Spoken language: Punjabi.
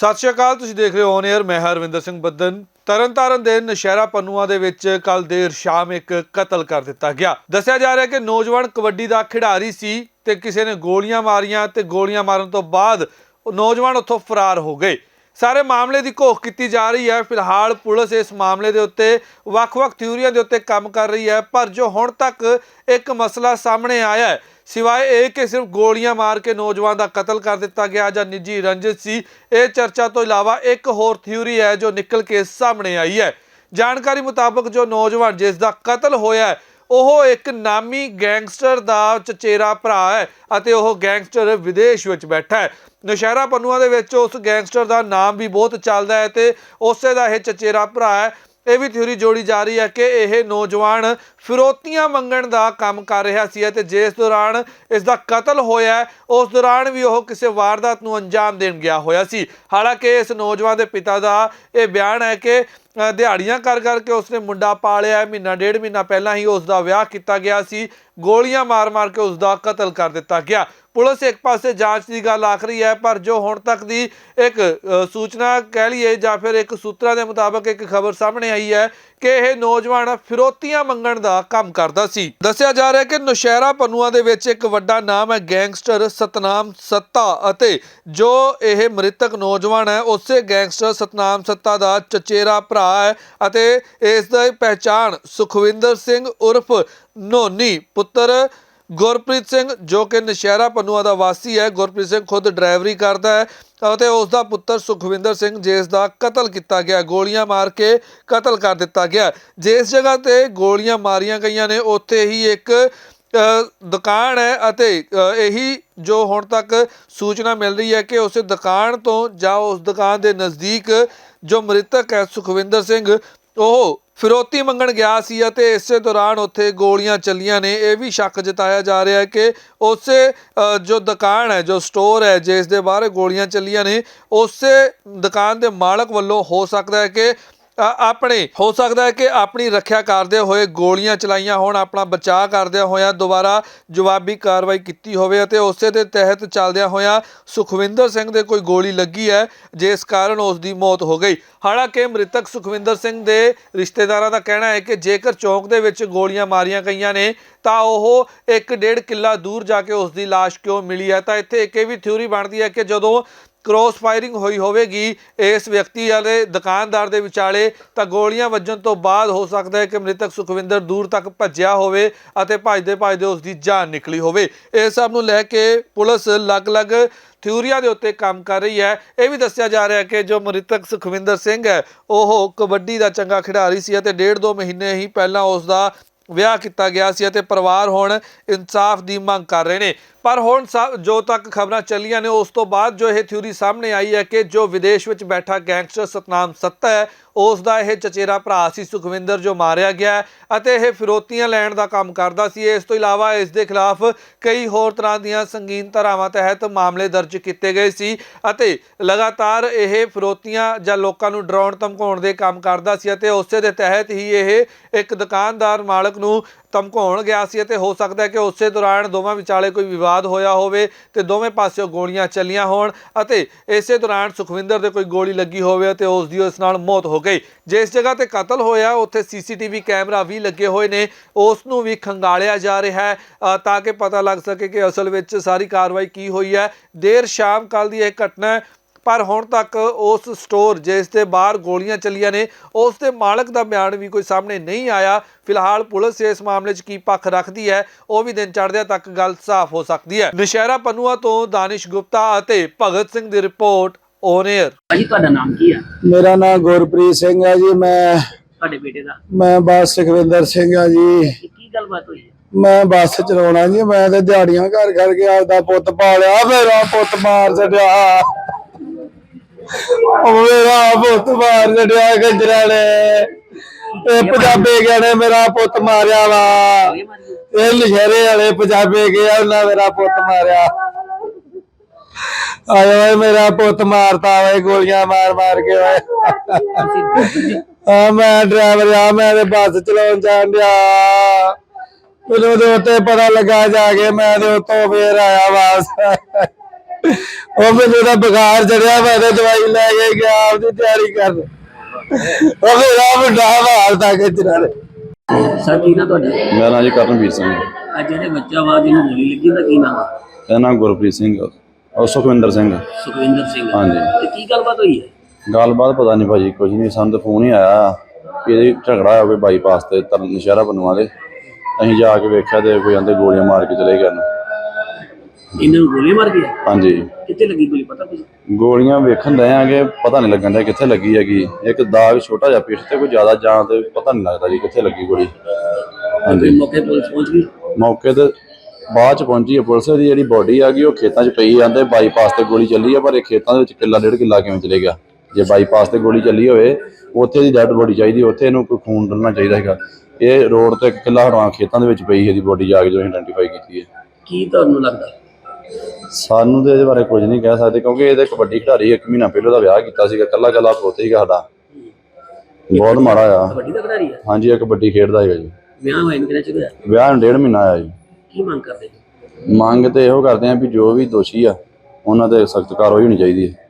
ਸਤਿ ਸ਼੍ਰੀ ਅਕਾਲ, ਤੁਸੀਂ ਦੇਖ ਰਹੇ ਹੋ ਔਨ 에ਅਰ ਮੈਂ ਹਰਵਿੰਦਰ ਸਿੰਘ ਬੱਦਨ। ਤਰਨਤਾਰਨ ਦੇ ਨਸ਼ਹਿਰਾ ਪੰਨੂਆ ਦੇ ਵਿੱਚ ਕੱਲ ਦੇਰ ਸ਼ਾਮ ਇੱਕ ਕਤਲ ਕਰ ਦਿੱਤਾ ਗਿਆ। ਦੱਸਿਆ ਜਾ ਰਿਹਾ ਕਿ ਨੌਜਵਾਨ ਕਬੱਡੀ ਦਾ ਖਿਡਾਰੀ ਸੀ ਤੇ ਕਿਸੇ ਨੇ ਗੋਲੀਆਂ ਮਾਰੀਆਂ ਤੇ ਗੋਲੀਆਂ ਮਾਰਨ ਤੋਂ ਬਾਅਦ ਉਹ ਨੌਜਵਾਨ ਉੱਥੋਂ ਫਰਾਰ ਹੋ ਗਏ। ਸਾਰੇ ਮਾਮਲੇ ਦੀ ਘੋਖ ਕੀਤੀ ਜਾ ਰਹੀ ਹੈ। ਫਿਲਹਾਲ ਪੁਲਿਸ ਇਸ ਮਾਮਲੇ ਦੇ ਉੱਤੇ ਵੱਖ-ਵੱਖ ਥਿਊਰੀਆਂ ਦੇ ਉੱਤੇ ਕੰਮ ਕਰ ਰਹੀ ਹੈ। ਪਰ ਜੋ ਹੁਣ ਤੱਕ ਇੱਕ ਮਸਲਾ ਸਾਹਮਣੇ ਆਇਆ ਹੈ, ਸਿਵਾਏ ਇਹ ਕਿ ਸਿਰਫ ਗੋਲੀਆਂ ਮਾਰ ਕੇ ਨੌਜਵਾਨ ਦਾ ਕਤਲ ਕਰ ਦਿੱਤਾ ਗਿਆ ਜਾਂ ਨਿੱਜੀ ਰੰਜਿਸ਼ ਸੀ, ਇਹ ਚਰਚਾ ਤੋਂ ਇਲਾਵਾ ਇੱਕ ਹੋਰ ਥਿਊਰੀ ਹੈ ਜੋ ਨਿਕਲ ਕੇ ਸਾਹਮਣੇ ਆਈ ਹੈ। ਜਾਣਕਾਰੀ ਮੁਤਾਬਕ ਜੋ ਨੌਜਵਾਨ ਜਿਸ ਦਾ ਕਤਲ ਹੋਇਆ ਹੈ ਉਹ ਇੱਕ ਨਾਮੀ ਗੈਂਗਸਟਰ ਦਾ ਚਚੇਰਾ ਭਰਾ ਹੈ ਅਤੇ ਉਹ ਗੈਂਗਸਟਰ ਵਿਦੇਸ਼ ਵਿੱਚ ਬੈਠਾ ਹੈ। ਨੌਸ਼ਹਿਰਾ ਪੰਨੂਆ ਦੇ ਵਿੱਚ ਉਸ ਗੈਂਗਸਟਰ ਦਾ ਨਾਮ ਵੀ ਬਹੁਤ ਚੱਲਦਾ ਹੈ ਤੇ ਉਸੇ ਦਾ ਇਹ ਚਚੇਰਾ ਭਰਾ ਹੈ। ਇਹ ਵੀ ਥਿਊਰੀ ਜੋੜੀ ਜਾ ਰਹੀ ਹੈ ਕਿ ਇਹ ਨੌਜਵਾਨ ਫਿਰੋਤੀਆਂ ਮੰਗਣ ਦਾ ਕੰਮ ਕਰ ਰਿਹਾ ਸੀ ਅਤੇ ਜਿਸ ਦੌਰਾਨ ਇਸ ਦਾ ਕਤਲ ਹੋਇਆ ਉਸ ਦੌਰਾਨ ਵੀ ਉਹ ਕਿਸੇ ਵਾਰਦਾਤ ਨੂੰ ਅੰਜਾਮ ਦੇਣ ਗਿਆ ਹੋਇਆ ਸੀ। ਹਾਲਾਂਕਿ ਇਸ ਨੌਜਵਾਨ ਦੇ ਪਿਤਾ ਦਾ ਇਹ ਬਿਆਨ ਹੈ ਕਿ ਦਿਹਾੜੀਆਂ ਕਰ ਕਰਕੇ ਉਸਨੇ ਮੁੰਡਾ ਪਾਲਿਆ ਹੈ। ਮਹੀਨਾ ਡੇਢ ਮਹੀਨਾ ਪਹਿਲਾਂ ਹੀ ਉਸ ਦਾ ਵਿਆਹ ਕੀਤਾ ਗਿਆ ਸੀ ਗੋਲੀਆਂ ਮਾਰ-ਮਾਰ ਕੇ ਉਸ ਦਾ ਕਤਲ ਕਰ ਦਿੱਤਾ ਗਿਆ ਪੁਲਿਸ ਇੱਕ ਪਾਸੇ ਜਾਂਚ ਦੀ ਗੱਲ ਆਖ ਰਹੀ ਹੈ, ਪਰ ਜੋ ਹੁਣ ਤੱਕ ਦੀ ਇੱਕ ਸੂਚਨਾ ਕਹਿ ਲਈਏ ਜਾਂ ਫਿਰ ਇੱਕ ਸੂਤਰਾਂ ਦੇ ਮੁਤਾਬਕ ਇੱਕ ਖਬਰ ਸਾਹਮਣੇ ਆਈ ਹੈ ਕਿ ਇਹ ਨੌਜਵਾਨ ਫਿਰੋਤੀਆਂ ਮੰਗਣ ਦਾ ਕੰਮ ਕਰਦਾ ਸੀ। ਦੱਸਿਆ ਜਾ ਰਿਹਾ ਹੈ ਕਿ ਨੁਸ਼ਹਿਰਾ ਪੰਨੂਆ ਦੇ ਵਿੱਚ ਇੱਕ ਵੱਡਾ ਨਾਮ ਹੈ, ਗੈਂਗਸਟਰ ਸਤਨਾਮ ਸੱਤਾ ਅਤੇ ਜੋ ਇਹ ਮ੍ਰਿਤਕ ਨੌਜਵਾਨ ਹੈ, ਉਸੇ ਗੈਂਗਸਟਰ ਸਤਨਾਮ ਸੱਤਾ ਦਾ ਚਚੇਰਾ ਭਰਾ ਹੈ ਅਤੇ ਇਸ ਦੀ ਪਹਿਚਾਣ ਸੁਖਵਿੰਦਰ ਸਿੰਘ ਉਰਫ ਨੋਨੀ ਪੁੱਤਰ ਗੁਰਪ੍ਰੀਤ ਸਿੰਘ, ਜੋ ਕਿ ਨਸ਼ਹਿਰਾ ਪੰਨੂਆ ਦਾ ਵਾਸੀ ਹੈ, ਗੁਰਪ੍ਰੀਤ ਸਿੰਘ ਖੁਦ ਡਰਾਈਵਰੀ ਕਰਦਾ ਹੈ ਅਤੇ ਉਸ ਦਾ ਪੁੱਤਰ ਸੁਖਵਿੰਦਰ ਸਿੰਘ, ਜਿਸ ਦਾ ਕਤਲ ਕੀਤਾ ਗਿਆ, ਗੋਲੀਆਂ ਮਾਰ ਕੇ ਕਤਲ ਕਰ ਦਿੱਤਾ ਗਿਆ। ਜਿਸ ਜਗ੍ਹਾ ਤੇ ਗੋਲੀਆਂ ਮਾਰੀਆਂ ਗਈਆਂ ਨੇ, ਉੱਥੇ ਹੀ ਇੱਕ ਦੁਕਾਨ ਹੈ ਅਤੇ ਇਹੀ ਜੋ ਹੁਣ ਤੱਕ ਸੂਚਨਾ ਮਿਲ ਰਹੀ ਹੈ ਕਿ ਉਸ ਦੁਕਾਨ ਤੋਂ ਜਾਂ ਉਸ ਦੁਕਾਨ ਦੇ ਨਜ਼ਦੀਕ ਜੋ ਮ੍ਰਿਤਕ ਹੈ ਸੁਖਵਿੰਦਰ ਸਿੰਘ, ਉਹ ਫਿਰੋਤੀ ਮੰਗਣ ਗਿਆ ਸੀ ਅਤੇ ਇਸੇ ਦੌਰਾਨ ਉੱਥੇ ਗੋਲੀਆਂ ਚੱਲੀਆਂ ਨੇ। ਇਹ ਵੀ ਸ਼ੱਕ ਜਤਾਇਆ ਜਾ ਰਿਹਾ ਹੈ ਕਿ ਉਸੇ ਜੋ ਦੁਕਾਨ ਹੈ, ਜੋ ਸਟੋਰ ਹੈ, ਜਿਸ ਦੇ ਬਾਹਰ ਗੋਲੀਆਂ ਚੱਲੀਆਂ ਨੇ, ਉਸੇ ਦੁਕਾਨ ਦੇ ਮਾਲਕ ਵੱਲੋਂ ਹੋ ਸਕਦਾ ਹੈ ਕਿ ਆਪਣੇ, ਹੋ ਸਕਦਾ ਹੈ ਕਿ ਆਪਣੀ ਰੱਖਿਆ ਕਰਦੇ ਹੋਏ ਗੋਲੀਆਂ ਚਲਾਈਆਂ ਹੋਣ, ਆਪਣਾ ਬਚਾਅ ਕਰਦਿਆਂ ਹੋਇਆਂ ਦੁਬਾਰਾ ਜਵਾਬੀ ਕਾਰਵਾਈ ਕੀਤੀ ਹੋਵੇ ਅਤੇ ਉਸੇ ਦੇ ਤਹਿਤ ਚੱਲਦਿਆਂ ਹੋਇਆਂ ਸੁਖਵਿੰਦਰ ਸਿੰਘ ਦੇ ਕੋਈ ਗੋਲੀ ਲੱਗੀ ਹੈ, ਜਿਸ ਕਾਰਨ ਉਸ ਦੀ ਮੌਤ ਹੋ ਗਈ। ਹਾਲਾਂਕਿ ਮ੍ਰਿਤਕ ਸੁਖਵਿੰਦਰ ਸਿੰਘ ਦੇ ਰਿਸ਼ਤੇਦਾਰਾਂ ਦਾ ਕਹਿਣਾ ਹੈ ਕਿ ਜੇਕਰ ਚੌਂਕ ਦੇ ਵਿੱਚ ਗੋਲੀਆਂ ਮਾਰੀਆਂ ਗਈਆਂ ਨੇ, ਤਾਂ ਉਹ ਇੱਕ ਡੇਢ ਕਿੱਲਾ ਦੂਰ ਜਾ ਕੇ ਉਸ ਦੀ ਲਾਸ਼ ਕਿਉਂ ਮਿਲੀ ਹੈ? ਤਾਂ ਇੱਥੇ ਇੱਕ ਇਹ ਵੀ ਥਿਊਰੀ ਬਣਦੀ ਹੈ ਕਿ ਜਦੋਂ ਕ੍ਰੋਸ ਫਾਇਰਿੰਗ ਹੋਈ ਹੋਵੇਗੀ, ਇਸ ਵਿਅਕਤੀ ਵਾਲੇ ਦੁਕਾਨਦਾਰ ਦੇ ਵਿਚਾਲੇ ਤਾਂ ਗੋਲੀਆਂ ਵੱਜਣ ਤੋਂ ਬਾਅਦ ਹੋ ਸਕਦਾ ਹੈ ਕਿ ਮ੍ਰਿਤਕ ਸੁਖਵਿੰਦਰ ਦੂਰ ਤੱਕ ਭੱਜਿਆ ਹੋਵੇ ਅਤੇ ਭੱਜਦੇ ਭੱਜਦੇ ਉਸ ਦੀ ਜਾਨ ਨਿਕਲੀ ਹੋਵੇ। ਇਸ ਸਭ ਨੂੰ ਲੈ ਕੇ ਪੁਲਿਸ ਅਲੱਗ-ਅਲੱਗ ਥਿਊਰੀਆਂ ਦੇ ਉੱਤੇ ਕੰਮ ਕਰ ਰਹੀ ਹੈ। ਇਹ ਵੀ ਦੱਸਿਆ ਜਾ ਰਿਹਾ ਹੈ ਕਿ ਜੋ ਮ੍ਰਿਤਕ ਸੁਖਵਿੰਦਰ ਸਿੰਘ ਹੈ, ਉਹ ਕਬੱਡੀ ਦਾ ਚੰਗਾ ਖਿਡਾਰੀ ਸੀ ਅਤੇ ਡੇਢ ਦੋ ਮਹੀਨੇ ਹੀ ਪਹਿਲਾਂ ਉਸ ਦਾ ਵਿਆਹ ਕੀਤਾ ਗਿਆ ਸੀ ਅਤੇ ਪਰਿਵਾਰ ਹੁਣ ਇਨਸਾਫ ਦੀ ਮੰਗ ਕਰ ਰਹੇ ਨੇ। ਪਰ ਹੁਣ ਸਾ- ਜੋ ਤੱਕ ਖਬਰਾਂ ਚੱਲੀਆਂ ਨੇ, ਉਸ ਤੋਂ ਬਾਅਦ ਜੋ ਇਹ ਥਿਊਰੀ ਸਾਹਮਣੇ ਆਈ ਹੈ ਕਿ ਜੋ ਵਿਦੇਸ਼ ਵਿੱਚ ਬੈਠਾ ਗੈਂਗਸਟਰ ਸਤਨਾਮ ਸੱਤਾ ਹੈ, ਉਸ ਦਾ ਇਹ ਚਚੇਰਾ ਭਰਾ ਸੀ ਸੁਖਵਿੰਦਰ ਜੋ ਮਾਰਿਆ ਗਿਆ ਅਤੇ ਇਹ ਫਿਰੋਤੀਆਂ ਲੈਣ ਦਾ ਕੰਮ ਕਰਦਾ ਸੀ। ਇਸ ਤੋਂ ਇਲਾਵਾ ਇਸ ਦੇ ਖਿਲਾਫ ਕਈ ਹੋਰ ਤਰ੍ਹਾਂ ਦੀਆਂ ਸੰਗੀਨ ਧਾਰਾਵਾਂ ਤਹਿਤ ਮਾਮਲੇ ਦਰਜ ਕੀਤੇ ਗਏ ਸੀ ਅਤੇ ਲਗਾਤਾਰ ਇਹ ਫਿਰੋਤੀਆਂ ਜਾਂ ਲੋਕਾਂ ਨੂੰ ਡਰਾਉਣ, ਧਮਕਾਉਣ ਦੇ ਕੰਮ ਕਰਦਾ ਸੀ ਅਤੇ ਉਸੇ ਦੇ ਤਹਿਤ ਹੀ ਇਹ ਇੱਕ ਦੁਕਾਨਦਾਰ ਮਾਲਕ ਨੂੰ ਧਮਕਾਉਣ ਗਿਆ ਸੀ ਅਤੇ ਹੋ ਸਕਦਾ ਹੈ ਕਿ ਉਸੇ ਦੌਰਾਨ ਦੋਵਾਂ ਵਿਚਾਲੇ ਕੋਈ ਵਿਵਾਦ ਹੋਇਆ ਹੋਵੇ ਤੇ ਦੋਵੇਂ ਪਾਸਿਓਂ ਗੋਲੀਆਂ ਚੱਲੀਆਂ ਹੋਣ ਅਤੇ ਇਸੇ ਦੌਰਾਨ ਸੁਖਵਿੰਦਰ ਦੇ ਕੋਈ ਗੋਲੀ ਲੱਗੀ ਹੋਵੇ ਅਤੇ ਉਸ ਦੀ ਉਸ ਨਾਲ ਮੌਤ ਹੋ ਗਈ। ਜਿਸ ਜਗ੍ਹਾ ਤੇ ਕਤਲ ਹੋਇਆ, ਉੱਥੇ ਸੀਸੀਟੀਵੀ ਕੈਮਰਾ ਵੀ ਲੱਗੇ ਹੋਏ ਨੇ। ਉਸ ਨੂੰ ਵੀ ਖੰਗਾਲਿਆ ਜਾ ਰਿਹਾ ਹੈ ਤਾਂ ਕਿ ਪਤਾ ਲੱਗ ਸਕੇ ਕਿ ਅਸਲ ਵਿੱਚ ਸਾਰੀ ਕਾਰਵਾਈ ਕੀ ਹੋਈ ਹੈ। ਦੇਰ ਸ਼ਾਮ ਕੱਲ ਦੀ ਇਹ ਘਟਨਾ ਪਰ ਹੁਣ ਤੱਕ ਉਸ ਸਟੋਰ ਜਿਸ ਦੇ ਬਾਹਰ ਗੋਲੀਆਂ ਚੱਲੀਆਂ ਨੇ ਉਸ ਦੇ ਮਾਲਕ ਦਾ ਬਿਆਨ ਵੀ ਕੋਈ ਸਾਹਮਣੇ ਨਹੀਂ ਆਇਆ। ਫਿਲਹਾਲ ਪੁਲਿਸ ਇਸ ਮਾਮਲੇ 'ਚ ਕੀ ਪੱਖ ਰੱਖਦੀ ਹੈ ਉਹ ਵੀ ਦਿਨ ਚੜ੍ਹਦਿਆਂ ਤੱਕ ਗੱਲ ਸਾਫ਼ ਹੋ ਸਕਦੀ ਹੈ। ਨਸ਼ਹਿਰਾ ਪੰਨੂਆ ਤੋਂ ਦਾਨਿਸ਼ ਗੁਪਤਾ ਅਤੇ ਭਗਤ ਸਿੰਘ ਦੀ ਰਿਪੋਰਟ ਔਨ 에ਅਰ ਭਾਜੀ ਤੁਹਾਡਾ ਨਾਮ ਕੀ ਆ? ਮੇਰਾ ਨਾਮ ਗੁਰਪ੍ਰੀਤ ਸਿੰਘ ਹੈ ਜੀ ਮੈਂ ਤੁਹਾਡੇ ਬੇਟੇ ਦਾ? ਮੈਂ ਬੱਸ ਸੁਖਵਿੰਦਰ ਸਿੰਘ ਆ ਜੀ। ਕੀ ਗੱਲਬਾਤ ਹੋਈ ਹੈ? ਮੈਂ ਬੱਸ ਚਲਾਉਣਾ ਜੀ ਮੈਂ ਤੇ ਦਿਹਾੜੀਆਂ ਕਰ ਕਰਕੇ ਆਪਦਾ ਪੁੱਤ ਪਾਲਿਆ ਮੇਰਾ ਪੁੱਤ ਮਾਰ ਛੱਡਿਆ। ਮੇਰਾ ਪੁੱਤ ਮਾਰ ਛੱਡਿਆ ਗੰਜਰਾਂ ਨੇ। ਇਹ ਪੰਜਾਬੇ ਨੇ ਮੇਰਾ ਪੁੱਤ ਮਾਰਿਆ ਵਾ। ਇਹ ਲਿਸ਼ਰੇ ਵਾਲੇ ਪੰਜਾਬੇ ਗਏ ਉਹਨਾਂ ਮੇਰਾ ਪੁੱਤ ਮਾਰਿਆ। ਆਏ ਓਏ ਮੇਰਾ ਪੁੱਤ ਮਾਰਤਾ ਓਏ ਗੋਲੀਆਂ ਮਾਰ ਮਾਰ ਕੇ ਓਏ। ਆ ਮੈਂ ਡਰਾਈਵਰ ਆ ਮੈਂ ਤੇ ਬੱਸ ਚਲਾਉਣ ਜਾਣ ਡਿਆ। ਮੈਨੂੰ ਦੇ ਉੱਤੇ ਪਤਾ ਲੱਗਾ ਜਾ ਕੇ ਮੈਂ ਦੇ ਉੱਤੋਂ ਫੇਰ ਆਇਆ ਵਾਸ ਉਹ ਮੈਨੂੰ ਤਾਂ ਬੁਖਾਰ ਚੜਿਆ ਮੈਂ ਤਾਂ ਦਵਾਈ ਲੈ ਕੇ ਗਿਆ ਆਪਦੀ ਤਿਆਰੀ ਕਰ। ਉਹ ਮੇਰਾ ਮੁੰਡਾ ਬਾਹਰ ਤੱਕ ਚਰਾਲੇ ਸਰ ਕੀ ਨਾ ਤੁਹਾਡਾ? ਮੇਰਾ ਨਾਂ ਜੀ ਕਰਨਵੀਰ ਸਿੰਘ। ਹੈ। ਅੱਜ ਜਿਹੜੇ ਬੱਚਾ ਵਾ ਜਿਹਨੂੰ ਗੋਲੀ ਲੱਗੀ ਉਹਦਾ ਕੀ ਨਾਮ ਆ? ਇਹਦਾ ਨਾਮ ਗੁਰਪ੍ਰੀਤ ਸਿੰਘ ਔਰ ਸੁਖਵਿੰਦਰ ਸਿੰਘ ਸੁਖਵਿੰਦਰ ਸਿੰਘ ਹਾਂਜੀ। ਤੇ ਕੀ ਗੱਲਬਾਤ ਹੋਈ ਹੈ? ਗੱਲਬਾਤ ਪਤਾ ਨਹੀਂ ਭਾਜੀ ਕੁਝ ਨਹੀਂ ਸਾਨੂੰ ਤਾਂ ਫੋਨ ਹੀ ਆਇਆ। ਕਿ ਇਹਦੀ ਝਗੜਾ ਹੋਵੇ ਬਾਈਪਾਸ ਤੇ ਤਰਨ ਨਸ਼ਹਿਰਾ ਬਨਵਾ ਦੇ। ਅਸੀਂ ਜਾ ਕੇ ਵੇਖਿਆ ਤੇ ਕੋਈ ਆਂਦੇ ਗੋਲੀਆਂ ਮਾਰ ਕੇ ਚਲੇ ਗਏ ਨੇ ਇਹਨਾਂ ਨੂੰ ਗੋਲੀ ਮਾਰ ਗਿਆ ਹਾਂਜੀ। ਕਿੱਥੇ ਲੱਗੀ ਗੋਲੀ? ਪਤਾ ਕੁਝ ਗੋਲੀਆਂ ਵੇਖਣ ਦੇ ਆਂਗੇ ਪਤਾ ਨਹੀਂ ਲੱਗਣ ਦਾ ਕਿੱਥੇ ਲੱਗੀ ਹੈਗੀ। ਇੱਕ ਦਾਗ ਛੋਟਾ ਜਿਹਾ ਪਿੱਛ ਤੇ ਕੋਈ ਜ਼ਿਆਦਾ ਜਾਣ ਤੇ ਪਤਾ ਨਹੀਂ ਲੱਗਦਾ ਜੀ ਕਿੱਥੇ ਲੱਗੀ ਗੋਲੀ। ਹਾਂਜੀ। ਮੌਕੇ ਪੁਲਿਸ ਪਹੁੰਚ ਗਈ? ਮੌਕੇ ਤੇ ਬਾਅਦ ਚ ਪਹੁੰਚੀ ਹੈ ਪੁਲਿਸ ਦੀ ਜਿਹੜੀ ਬੋਡੀ ਆ ਗਈ ਉਹ ਖੇਤਾਂ 'ਚ ਪਈ ਜਾਂਦੇ ਬਾਈਪਾਸ ਤੇ ਗੋਲੀ ਚੱਲੀ ਆ ਪਰ ਇਹ ਖੇਤਾਂ ਦੇ ਵਿੱਚ ਕਿੱਲਾ ਡੇਢ ਕਿੱਲਾ ਕਿਵੇਂ ਚਲੇ ਗਿਆ? ਜੇ ਬਾਈਪਾਸ ਤੇ ਗੋਲੀ ਚੱਲੀ ਹੋਵੇ ਉੱਥੇ ਦੀ ਡੈਡ ਬੋਡੀ ਚਾਹੀਦੀ ਉੱਥੇ ਇਹਨੂੰ ਕੋਈ ਖੂਨ ਡਲਣਾ ਚਾਹੀਦਾ ਹੈਗਾ। ਇਹ ਰੋਡ ਤੇ ਕਿੱਲਾ ਹਟਵਾ ਖੇਤਾਂ ਦੇ ਵਿੱਚ ਪਈ ਇਹਦੀ ਬੋਡੀ ਜਾ ਕੇ ਜੋ ਆਇਡੈਂਟੀਫਾਈ ਕੀਤੀ ਹੈ। ਕੀ ਤੁਹਾਨੂੰ ਲੱਗਦਾ? ਸਾਨੂੰ ਤੇ ਇਹਦੇ ਬਾਰੇ ਕੁਝ ਨਹੀਂ ਕਹਿ ਸਕਦੇ ਕਿਉਂਕਿ ਇਹਦੇ ਕਬੱਡੀ ਖਿਡਾਰੀ ਇੱਕ ਮਹੀਨਾ ਪਹਿਲਾਂ ਦਾ ਵਿਆਹ ਕੀਤਾ ਸੀਗਾ ਕੱਲਾ ਕੱਲਾ ਪੁੱਤ ਸੀਗਾ ਸਾਡਾ। ਬਹੁਤ ਮਾੜਾ ਆ। ਕਬੱਡੀ ਦਾ ਖਿਡਾਰੀ ਹੈ ਹਾਂਜੀ ਇਹ ਕਬੱਡੀ ਖੇਡਦਾ ਹੈਗਾ ਜੀ। ਵਿਆਹ ਹੋਇਆ ਨੂੰ ਕਿੰਨਾ ਚਿਰ ਹੋਇਆ? ਵਿਆਹ ਨੂੰ ਡੇਢ ਮਹੀਨਾ ਆਇਆ ਜੀ। ਕੀ ਮੰਗ ਕਰਦੇ? ਜੀ? ਮੰਗ ਤੇ ਇਹੋ ਕਰਦੇ ਆ ਵੀ ਜੋ ਵੀ ਦੋਸ਼ੀ ਆ ਉਹਨਾਂ ਤੇ ਸਖਤ ਕਾਰਵਾਈ ਹੋਣੀ ਚਾਹੀਦੀ ਹੈ।